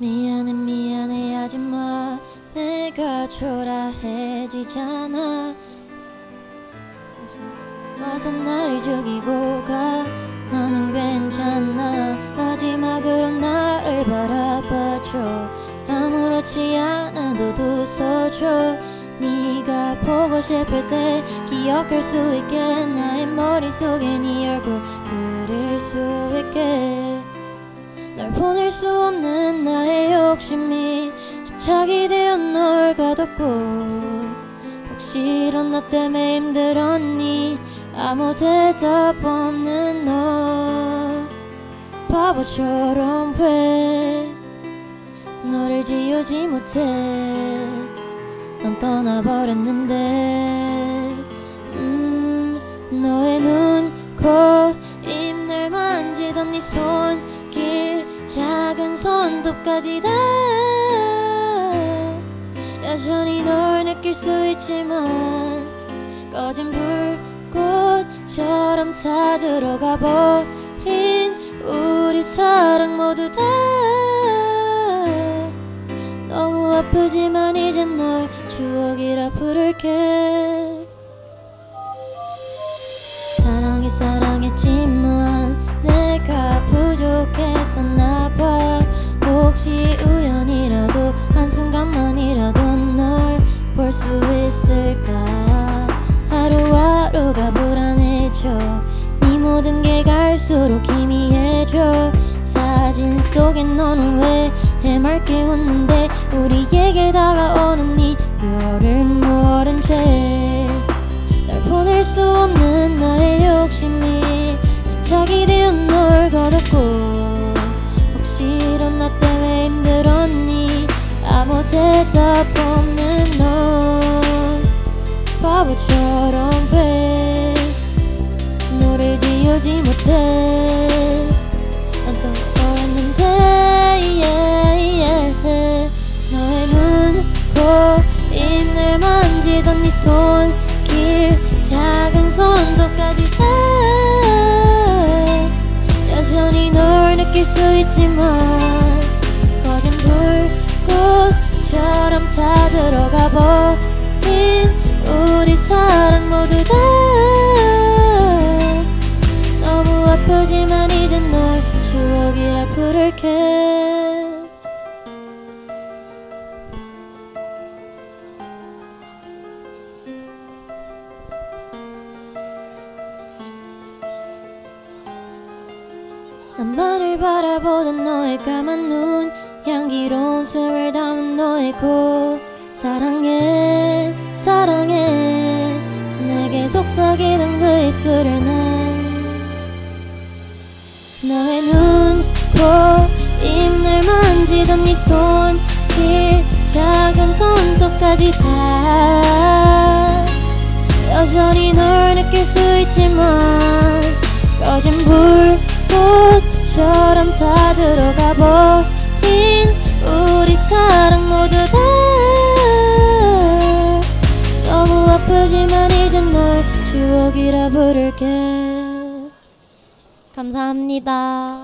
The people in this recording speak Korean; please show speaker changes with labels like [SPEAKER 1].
[SPEAKER 1] 미안해 미안해 하지마. 내가 초라해지잖아. 와서 나를 죽이고 가. 너는 괜찮아. 마지막으로 나를 바라봐줘. 아무렇지 않아도 웃어줘. 네가 보고 싶을 때 기억할 수 있게 나의 머릿속에 네 얼굴 그릴 수 있게. 널 보낼 수 없는 나의 욕심이 집착이 되어 널 가뒀고 혹시 이런 나 때문에 힘들었니? 아무 대답 없는 너. 바보처럼 왜 너를 지우지 못해? 넌 떠나버렸는데. 음 너의 눈, 코, 입 날 만지던 네 손길 손톱까지 다. 여전히 널 느낄 수 있지만 꺼진 불꽃처럼 다 들어가 버린 우리 사랑 모두 다. 너무 아프지만 이젠 널 추억이라 부를게. 사랑해 사랑했지만 내가 부족했었나 봐 혹시 우연이라도 한순간만이라도 널 볼 수 있을까? 하루하루가 불안해져. 네 모든 게 갈수록 희미해져. 사진 속엔 너는 왜 해맑게 웃는데 우리에게 다가오는 대답 없는 너 바보처럼 왜 너를 지우지 못해. 난 떠나버렸는데 yeah, yeah. 너의 눈, 코, 입날 만지던 네 손길 작은 손톱까지 다. 여전히 널 느낄 수 있지만 불꽃처럼 다 들어가 버린 우리 사랑 모두 다 너무 아프지만 이젠 널 추억이라 부를게. 나만을 바라보던 너의 까만 눈 향기로운 숨을 담 코 사랑해 사랑해. 내게 속삭이던 그 입술을 난 너의 눈, 코, 입날 만지던 네 손길 작은 손톱까지 다 여전히 널 느낄 수 있지만 꺼진 불꽃처럼 다 들어가 사랑 모두 다 너무 아프지만 이젠 널 추억이라 부를게 감사합니다.